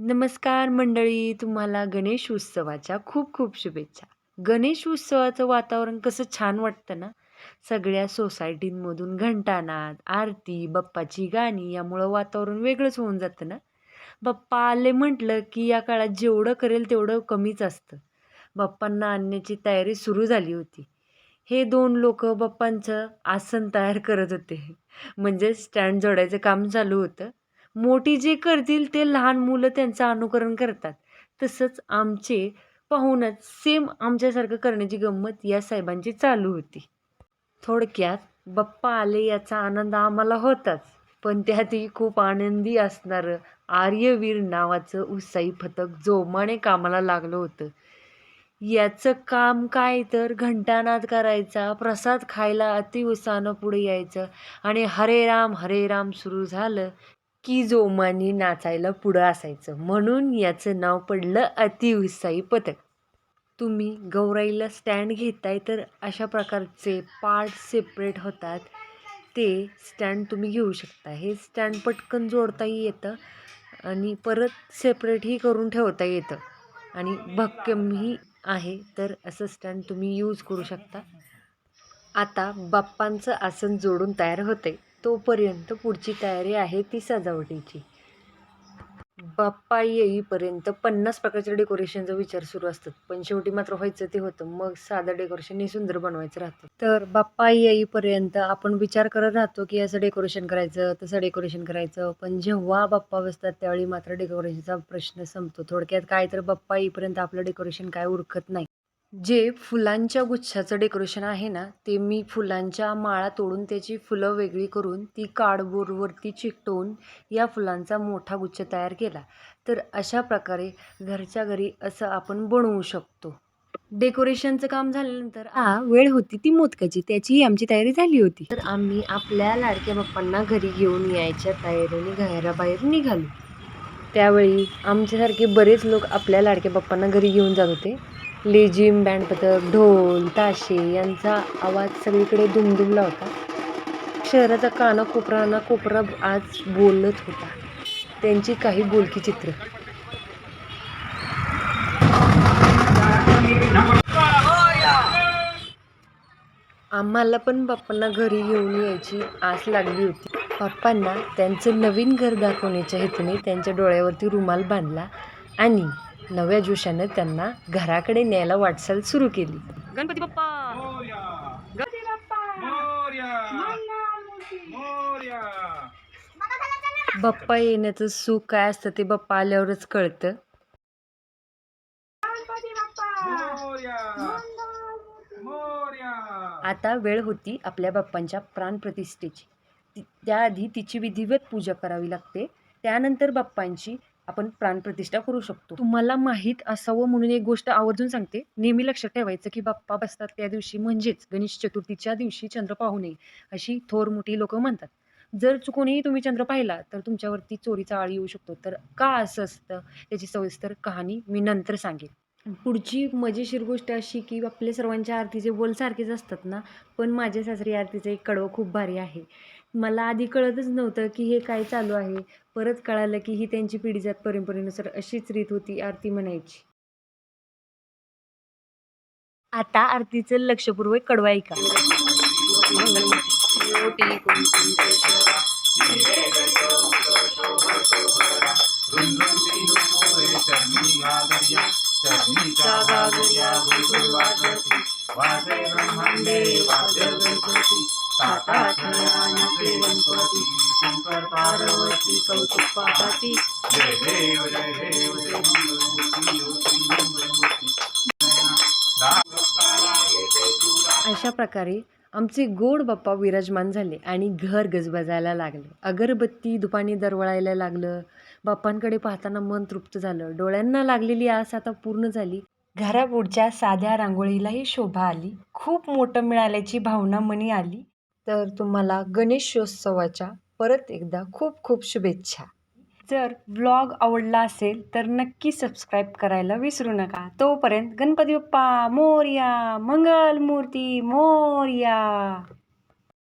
नमस्कार मंडळी तुम्हाला गणेश उत्सवाच्या खूप खूप शुभेच्छा. गणेश उत्सवाचं वातावरण कसं छान वाटतं ना? सगळ्या सोसायटींमधून घंटानाद आरती बाप्पाची गाणी यामुळं वातावरण वेगळंच होऊन जातं ना? बाप्पा आले म्हटलं की या काळात जेवढं करेल तेवढं कमीच असतं. बाप्पांना आणण्याची तयारी सुरू झाली होती. हे दोन लोक बाप्पांचं आसन तयार करत होते. म्हणजे स्टँड जोडायचं काम चालू होतं. मोठी जे करतील ते लहान मुलं त्यांचं अनुकरण करतात. तसंच आमचे पाहूनच सेम आमच्यासारखं करण्याची गंमत या साहेबांची चालू होती. थोडक्यात बाप्पा आले याचा आनंद आम्हाला होताच. पण त्यातही खूप आनंदी असणारं आर्यवीर नावाचं उत्साही पथक जोमाने कामाला लागलं होतं. याचं काम काय तर घंटानाद करायचा प्रसाद खायला अतिउत्साहानं पुढे यायचं आणि हरे राम हरे राम सुरू झालं. की जोमाने नाचायला पुढं असायचं. म्हणून याचं नाव पडलं अतिउत्साही पथक तुम्ही गौराईला स्टँड घेताय तर अशा प्रकारचे पार्ट सेपरेट होतात. ते स्टँड तुम्ही घेऊ शकता. हे स्टँड पटकन जोडताही येतं आणि परत सेपरेटही करून ठेवता येतं. आणि भक्कमही आहे तर असं स्टँड तुम्ही यूज करू शकता. आता बाप्पांचं आसन जोडून तयार होते तोपर्यंत पुढची तयारी आहे ती सजावटीची. बाप्पा येईपर्यंत पन्नास प्रकारच्या डेकोरेशनचा विचार सुरू असतात. पण शेवटी मात्र व्हायचं ते होतं. मग साधं डेकोरेशन हे सुंदर बनवायचं राहतं. तर बाप्पा येईपर्यंत आपण विचार करत राहतो की असं डेकोरेशन करायचं तसं डेकोरेशन करायचं. पण जेव्हा बाप्पा बसतात त्यावेळी मात्र डेकोरेशनचा प्रश्न संपतो. थोडक्यात काय तर बाप्पा येईपर्यंत आपलं डेकोरेशन काय उरकत नाही. जे फुलांच्या गुच्छाचं डेकोरेशन आहे ना ते मी फुलांच्या माळा तोडून त्याची फुलं वेगळी करून ती कार्डबोर्डवरती चिकटवून या फुलांचा मोठा गुच्छ तयार केला. तर अशा प्रकारे घरच्या घरी असं आपण बनवू शकतो. डेकोरेशनचं काम झाल्यानंतर आ वेळ होती ती मोदकाची. त्याचीही आमची तयारी झाली होती. तर आम्ही आपल्या लाडक्या बाप्पांना घरी घेऊन यायच्या तयारीने घराबाहेर निघालो. त्यावेळी आमच्यासारखे बरेच लोक आपल्या लाडक्या बाप्पांना घरी घेऊन जात होते. लेझिम बँड पथक ढोल ताशे यांचा आवाज सगळीकडे दुमदुमला होता. शहराचा काना कोपरा ना कोपरा आज बोलत होता. त्यांची काही बोलकी चित्र. आम्हाला पण बाप्पांना घरी घेऊन यायची आस लागली होती. बाप्पांना त्यांचं नवीन घर दाखवण्याच्या हेतूने त्यांच्या डोळ्यावरती रुमाल बांधला आणि नव्या जोशानं त्यांना घराकडे न्यायला वाटचाल सुरू केली. गणपती बाप्पा! मोर्या! गणपती बाप्पा! मोर्या! मोर्या! बाप्पा येण्याचं सुख काय असतं ते बाप्पा आल्यावरच कळतं. मोर्या! मोर्या! आता वेळ होती आपल्या बाप्पांच्या प्राणप्रतिष्ठेची. त्याआधी तिची विधिवत पूजा करावी लागते. त्यानंतर बाप्पांची आपण प्राणप्रतिष्ठा करू शकतो. तुम्हाला माहीत असावं म्हणून एक गोष्ट आवर्जून सांगते. नेहमी लक्षात ठेवायचं की बाप्पा बसतात त्या दिवशी म्हणजेच गणेश चतुर्थीच्या दिवशी चंद्र पाहू नये अशी थोर मोठी लोक म्हणतात. जर चुकूनही तुम्ही चंद्र पाहिला तर तुमच्यावरती चोरीचा आळ येऊ शकतो. तर का असं असतं? त्याची सविस्तर कहाणी मी नंतर सांगेन. पुढची मजेशीर गोष्ट अशी की आपल्या सर्वांच्या आरतीचे बोल सारखेच असतात ना पण माझ्या सासरी आरतीचं एक कडवं खूप भारी आहे. मला आधी कळतच नव्हतं की हे काय चालू आहे. परत कळालं की ही त्यांची पिढीजात परंपरेनुसार अशीच रीत होती आरती म्हणायची. आता आरतीचं लक्षपूर्वक कडवा ऐका. शंकर पार्वती कौतुक जय देव जय देव जय मंगलमूर्ती मंगलमूर्ती अशा प्रकारे आमचे गोड बाप्पा विराजमान झाले आणि घर गजबजायला लागलं अगरबत्ती दुपानी दरवळायला लागलं बाप्पांकडे पाहताना मन तृप्त झालं डोळ्यांना लागलेली आस आता पूर्ण झाली घरापुढच्या साध्या रांगोळीलाही शोभा आली खूप मोठं मिळाल्याची भावना मनी आली तर तुम्हाला गणेशोत्सवाच्या परत एकदा खूप खूप शुभेच्छा. जर ब्लॉग आवडला असेल तर नक्की सबस्क्राईब करायला विसरू नका. तोपर्यंत गणपती बाप्पा मोर्या मंगलमूर्ती मोर्या!